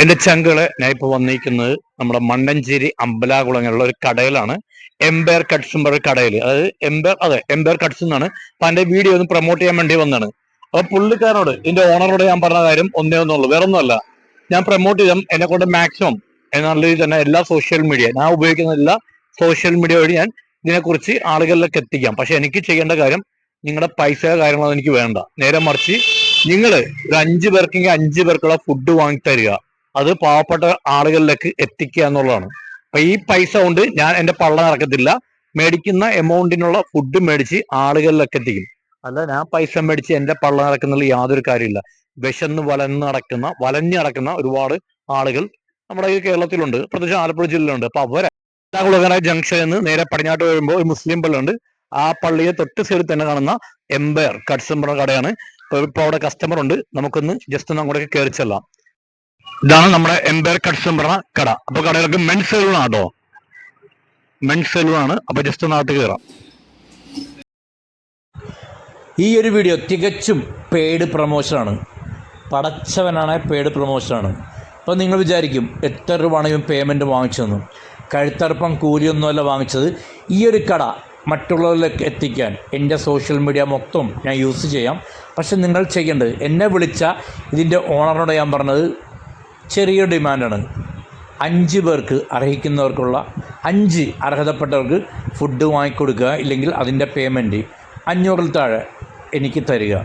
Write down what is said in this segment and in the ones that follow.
എന്റെ ചങ്കൾ ഞാൻ ഇപ്പൊ വന്നിരിക്കുന്നത് നമ്മുടെ മണ്ടഞ്ചേരി അമ്പലാകുളങ്ങുള്ള ഒരു കടയിലാണ്. എംപയർ കട്ട്സ് എന്ന് പറയുന്ന കടയിൽ അതായത് എംപയർ അതെ എംപയർ കട്ട്സ് എന്നാണ്. അപ്പൊ എന്റെ വീഡിയോ ഒന്ന് പ്രൊമോട്ട് ചെയ്യാൻ വേണ്ടി വന്നാണ്. അപ്പൊ പുള്ളിക്കാരനോട് ഇതിന്റെ ഓണറോട് ഞാൻ പറഞ്ഞ കാര്യം ഒന്നേ ഒന്നുള്ളൂ. വേറെ ഒന്നുമല്ല ഞാൻ പ്രൊമോട്ട് ചെയ്താൽ എന്നെ കൊണ്ട് മാക്സിമം എന്നുള്ള രീതിയിൽ തന്നെ എല്ലാ സോഷ്യൽ മീഡിയ ഞാൻ ഉപയോഗിക്കുന്ന എല്ലാ സോഷ്യൽ മീഡിയ വഴി ഞാൻ ഇതിനെക്കുറിച്ച് ആളുകളിലേക്ക് എത്തിക്കാം. പക്ഷെ എനിക്ക് ചെയ്യേണ്ട കാര്യം നിങ്ങളുടെ പൈസ കാര്യങ്ങളൊന്നും എനിക്ക് വേണ്ട. നേരെ മറിച്ച് നിങ്ങൾ ഒരു അഞ്ചു പേർക്കെങ്കിൽ അഞ്ചു പേർക്കുള്ള ഫുഡ് വാങ്ങി തരിക. അത് പാവപ്പെട്ട ആളുകളിലേക്ക് എത്തിക്കുക എന്നുള്ളതാണ്. അപ്പൊ ഈ പൈസ കൊണ്ട് ഞാൻ എന്റെ പള്ള നടക്കത്തില്ല. മേടിക്കുന്ന എമൗണ്ടിനുള്ള ഫുഡ് മേടിച്ച് ആളുകളിലേക്ക് എത്തിക്കും. അല്ല ഞാൻ പൈസ മേടിച്ച് എന്റെ പള്ള നടക്കുന്നതിൽ യാതൊരു കാര്യമില്ല. വിശന്ന് വലന്ന് നടക്കുന്ന വലഞ്ഞു നടക്കുന്ന ഒരുപാട് ആളുകൾ നമ്മുടെ ഈ കേരളത്തിലുണ്ട്. പ്രത്യേകിച്ച് ആലപ്പുഴ ജില്ലയിലുണ്ട്. അപ്പൊ അവരെ കുളങ്ങര ജംഗ്ഷനിൽ നിന്ന് നേരെ പടിഞ്ഞാട്ട് വരുമ്പോൾ ഒരു മുസ്ലിം പള്ളിയുണ്ട്. ആ പള്ളിയെ തൊട്ട് സൈഡിൽ തന്നെ കാണുന്ന എംപയർ കട്സ് കടയാണ്. ഇപ്പൊ അവിടെ കസ്റ്റമർ ഉണ്ട്. നമുക്കൊന്ന് ജസ്റ്റ് ഒന്ന് അങ്ങോട്ടേക്ക് കയറി ചെല്ലാം. ഇതാണ് നമ്മുടെ എംപയർ കട്ട്സ് എന്ന് പറഞ്ഞ കട. അപ്പൊ കടകൾക്ക് മെൻസ് സെലൂൺ ആട്ടോ മെൻസ് സെലൂൺ ആണ് അപ്പൊ ജസ്റ്റ് നാട്ടിൽ കയറാം ഈ ഒരു വീഡിയോ തികച്ചും പെയ്ഡ് പ്രൊമോഷനാണ് പടച്ചവനാണ് പെയ്ഡ് പ്രൊമോഷനാണ് അപ്പോൾ നിങ്ങൾ വിചാരിക്കും എത്ര രൂപയാണ് ഇവൻ പേയ്മെന്റ് വാങ്ങിച്ചതെന്ന്. കഴുത്തറുപ്പം കൂലിയൊന്നുമല്ല വാങ്ങിച്ചത്. ഈ ഒരു കട മറ്റുള്ളവരിലേക്ക് എത്തിക്കാൻ എന്റെ സോഷ്യൽ മീഡിയ മൊത്തം ഞാൻ യൂസ് ചെയ്യാം. പക്ഷെ നിങ്ങൾ ചെയ്യേണ്ടത് എന്നെ വിളിച്ച ഇതിന്റെ ഓണറിനോട് ഞാൻ പറഞ്ഞത് ചെറിയ ഡിമാൻഡാണ്. അഞ്ച് പേർക്ക് അർഹിക്കുന്നവർക്കുള്ള അഞ്ച് അർഹതപ്പെട്ടവർക്ക് ഫുഡ് വാങ്ങിക്കൊടുക്കുക ഇല്ലെങ്കിൽ അതിന്റെ പേയ്മെന്റ് അഞ്ഞൂറിൽ താഴെ എനിക്ക് തരിക.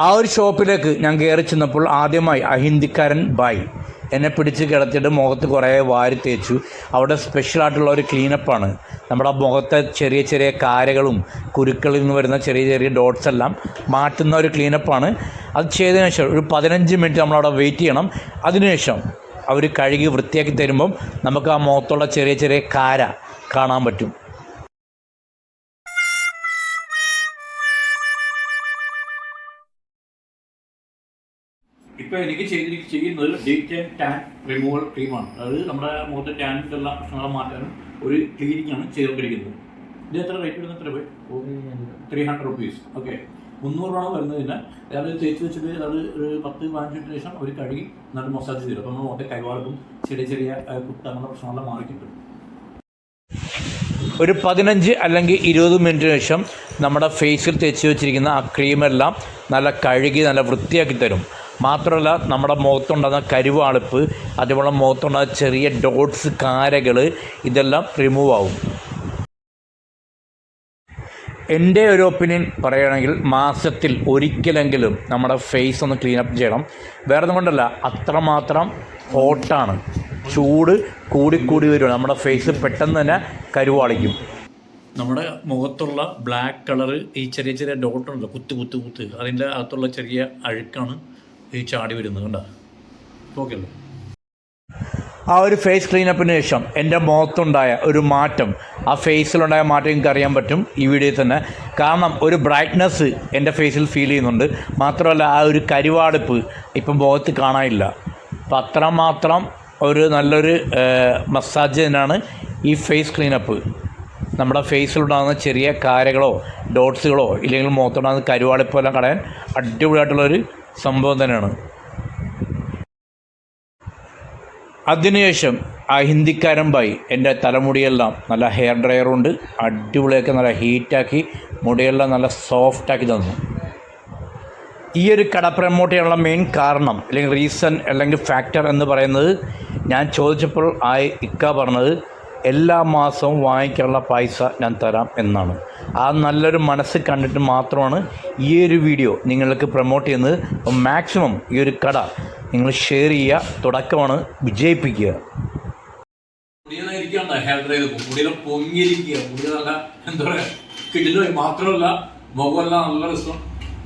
ആ ഒരു ഷോപ്പിലേക്ക് ഞാൻ കയറി ചെന്നപ്പോൾ ആദ്യമായി അഹിന്ദിക്കാരൻ ബായ്. എന്നെ പിടിച്ച് കിടത്തിയിട്ട് മുഖത്ത് കുറേ വാരി തേച്ചു. അവിടെ സ്പെഷ്യലായിട്ടുള്ള ഒരു ക്ലീനപ്പാണ് നമ്മുടെ മുഖത്തെ ചെറിയ ചെറിയ കാരകളും കുരുക്കളിൽ നിന്ന് വരുന്ന ചെറിയ ചെറിയ ഡോട്ട്സ് എല്ലാം മാറ്റുന്ന ഒരു ക്ലീനപ്പാണ് അത് ചെയ്തതിനു ശേഷം ഒരു പതിനഞ്ച് മിനിറ്റ് നമ്മളവിടെ വെയിറ്റ് ചെയ്യണം. അതിനുശേഷം അവർ കഴുകി വൃത്തിയാക്കി തരുമ്പം നമുക്ക് ആ മുഖത്തുള്ള ചെറിയ ചെറിയ കാര കാണാൻ പറ്റും. ഇപ്പോൾ എനിക്ക് ചെയ്തി ചെയ്യുന്നത് ഡീറ്റ് ടാൻ റിമൂവൽ ക്രീമാണ്. അതായത് നമ്മുടെ മുഖത്തെ ടാനിന്റെ എല്ലാ പ്രശ്നങ്ങളും മാറ്റാനും ഒരു ക്ലീനിങ് ആണ് ചെയ്തുകൊണ്ടിരിക്കുന്നത്. ഇത് എത്ര റേറ്റ് വരുന്നത് എത്ര പോയി? ത്രീ ഹൺഡ്രഡ് റുപ്പീസ് ഓക്കെ മുന്നൂറ് രൂപ വരുന്നതിന്. അത് തേച്ച് വെച്ചിട്ട് അത് ഒരു പത്ത് പതിനഞ്ച് മിനിറ്റ് ശേഷം അവർ കഴുകി എന്നിട്ട് മസാജ് ചെയ്തു അപ്പോൾ നമ്മൾ മുഖത്തെ കൈവാർക്കും ചെറിയ ചെറിയ കുട്ടങ്ങളുടെ പ്രശ്നങ്ങളെ അങ്ങനെയുള്ള പ്രശ്നങ്ങളെല്ലാം മാറി കിട്ടും ഒരു പതിനഞ്ച് അല്ലെങ്കിൽ ഇരുപത് മിനിറ്റിന് ശേഷം നമ്മുടെ ഫേസിൽ തേച്ച് വെച്ചിരിക്കുന്ന ആ ക്രീമെല്ലാം നല്ല കഴുകി നല്ല വൃത്തിയാക്കി തരും. മാത്രമല്ല നമ്മുടെ മുഖത്തുണ്ടാകുന്ന കരുവാളിപ്പ് അതുപോലെ മുഖത്തുണ്ടാകുന്ന ചെറിയ ഡോട്ട്സ് കാരകൾ ഇതെല്ലാം റിമൂവ് ആവും. എന്റെ ഒരു ഒപ്പീനിയൻ പറയുകയാണെങ്കിൽ മാസത്തിൽ ഒരിക്കലെങ്കിലും നമ്മുടെ ഫേസ് ഒന്ന് ക്ലീൻ അപ്പ് ചെയ്യണം. വേറെ ഒന്നും കൊണ്ടല്ല അത്രമാത്രം ഹോട്ടാണ് ചൂട് കൂടിക്കൂടി വരും നമ്മുടെ ഫേസ് പെട്ടെന്ന് തന്നെ കരുവാളിക്കും നമ്മുടെ മുഖത്തുള്ള ബ്ലാക്ക് കളറ് ഈ ചെറിയ ചെറിയ ഡോട്ടുണ്ടല്ലോ കുത്ത് കുത്ത് കുത്ത്. അതിന്റെ അകത്തുള്ള ചെറിയ അഴുക്കാണ്. ഈ ചാടി വരുന്നത് കണ്ടോ? ഓക്കെ അല്ലേ ആ ഒരു ഫേസ് ക്ലീനപ്പിന് ശേഷം എന്റെ മുഖത്തുണ്ടായ ഒരു മാറ്റം ആ ഫേസിലുണ്ടായ മാറ്റം എനിക്ക് അറിയാൻ പറ്റും ഈ വീഡിയോയിൽ തന്നെ. കാരണം ഒരു ബ്രൈറ്റ്നസ് എന്റെ ഫേസിൽ ഫീൽ ചെയ്യുന്നുണ്ട്. മാത്രമല്ല ആ ഒരു കരിവാടിപ്പ് ഇപ്പം മുഖത്ത് കാണാനില്ല. അപ്പം അത്രമാത്രം ഒരു നല്ലൊരു മസാജ് തന്നെയാണ് ഈ ഫേസ് ക്ലീനപ്പ് നമ്മുടെ ഫേസിലുണ്ടാകുന്ന ചെറിയ കാരകളോ ഡോട്ട്സുകളോ ഇല്ലെങ്കിൽ മുഖത്തുണ്ടാകുന്ന കരുവാളിപ്പോ എല്ലാം കളയാൻ അടിപൊളിയായിട്ടുള്ളൊരു സംഭവം തന്നെയാണ്. അതിനുശേഷം ആ ഹിന്ദിക്കാരൻ ബായി എന്റെ തലമുടിയെല്ലാം നല്ല ഹെയർ ഡ്രയറുണ്ട് അടിപൊളിയാക്കി നല്ല ഹീറ്റാക്കി മുടിയെല്ലാം നല്ല സോഫ്റ്റാക്കി തന്നു. ഈ ഒരു കട പ്രമോട്ട് ചെയ്യാനുള്ള മെയിൻ കാരണം അല്ലെങ്കിൽ റീസൺ അല്ലെങ്കിൽ ഫാക്ടർ എന്ന് പറയുന്നത് ഞാൻ ചോദിച്ചപ്പോൾ ആ ഇക്ക പറഞ്ഞത് എല്ലാ മാസവും വാങ്ങിക്കാനുള്ള പൈസ ഞാൻ തരാം എന്നാണ്. ആ നല്ലൊരു മനസ്സ് കണ്ടിട്ട് മാത്രമാണ് ഈ ഒരു വീഡിയോ നിങ്ങൾക്ക് പ്രൊമോട്ട് ചെയ്യുന്നത്. അപ്പം മാക്സിമം ഈ ഒരു കട നിങ്ങൾ ഷെയർ ചെയ്യുക തുടക്കമാണ് വിജയിപ്പിക്കുക. ഇരിക്കണ്ട നല്ല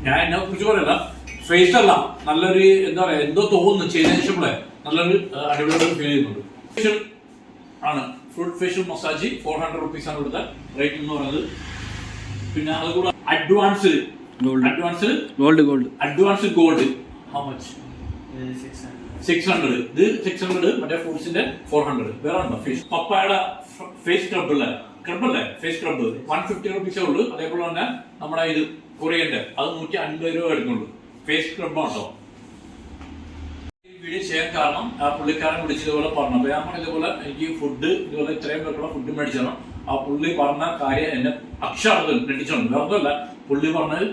ഞാൻ എന്നെ ഫേസ് അല്ല നല്ലൊരു എന്താ പറയുക എന്തോ തോന്നുന്നു ചെയ്തതിനു ശേഷം നല്ലൊരു അടിപൊളി ഫീൽ ചെയ്യുന്നുണ്ട്. ആണ്. Food facial massage four hundred rupees ആണ് ഇവിടുത്തെ റേറ്റ് എന്ന് പറയുന്നത്. പിന്നെ അതുകൂടെ advance advance gold gold advance gold how much six hundred ഇത് സിക്സ് ഹൺഡ്രഡ് മറ്റേ ഫ്രൂട്ട്സിന്റെ ഫോർ ഹൺഡ്രഡ് വേറെ ഉണ്ടോ? ഫേസ് പപ്പായുടെ ഫേസ് സ്ക്രബ് അല്ലേ? സ്ക്രബ് അല്ലേ? ഫേസ് സ്ക്രബ് വൺ ഫിഫ്റ്റി റുപ്പീസേ ഉള്ളൂ. അതേപോലെ തന്നെ നമ്മുടെ ഇത് കൊറിയന്റെ അത് നൂറ്റി അൻപത് രൂപ എടുക്കുന്നുള്ളൂ ഫേസ് സ്ക്രബ് ആണോ? വീഡിയോ ചെയ്യാൻ കാരണം ആ പുള്ളിക്കാരൻ വിളിച്ചതുപോലെ പറഞ്ഞു. അപ്പൊ ഞാൻ പറഞ്ഞ ഇതുപോലെ എനിക്ക് ഫുഡ് ഇതുപോലെ ഇത്രയും പേർക്കുള്ള ഫുഡ് മേടിച്ചു തരണം ആ പുള്ളി പറഞ്ഞ കാര്യം എന്നെ അക്ഷരത്തിൽ ഞെട്ടിച്ചുണ്ട് വേറൊന്നുമല്ല പുള്ളി പറഞ്ഞത്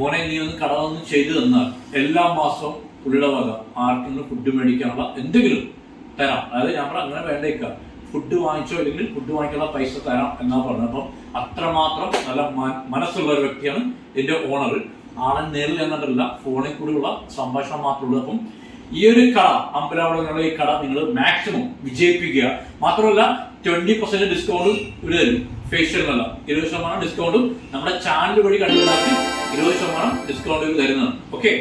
മോനെ നീ ഒന്ന് കടന്നൊന്നും ചെയ്തു തന്നാൽ എല്ലാ മാസവും പുള്ളിയുടെ വക ആർക്കെങ്കിലും ഫുഡ് മേടിക്കാനുള്ള എന്തെങ്കിലും തരാം. അതായത് ഞാൻ പറഞ്ഞ അങ്ങനെ വേണ്ടേക്ക ഫുഡ് വാങ്ങിച്ചോ അല്ലെങ്കിൽ ഫുഡ് വാങ്ങിക്കാനുള്ള പൈസ തരാം എന്നാ പറഞ്ഞത്. അപ്പം അത്രമാത്രം നല്ല മനസ്സുള്ള ഒരു വ്യക്തിയാണ് എന്റെ ഓണർ ആളെ നേരിൽ എന്നിട്ടില്ല ഫോണിൽ കൂടിയുള്ള സംഭാഷണം മാത്രമേ ഉള്ളൂ. അപ്പം ഈ ഒരു കട അമ്പലവളങ്ങളുടെ ഈ കട നിങ്ങൾ മാക്സിമം വിജയിപ്പിക്കുക. മാത്രമല്ല ട്വന്റി പെർസെന്റ് ഡിസ്കൗണ്ടും ഇവർ തരും. ഫേഷ്യലിനല്ല ഇരുപത് ശതമാനം ഡിസ്കൗണ്ടും നമ്മുടെ ചാനൽ വഴി കണ്ടുപിടിച്ച് ഇരുപത് ശതമാനം ഡിസ്കൗണ്ട് തരുന്നതാണ്. ഓക്കെ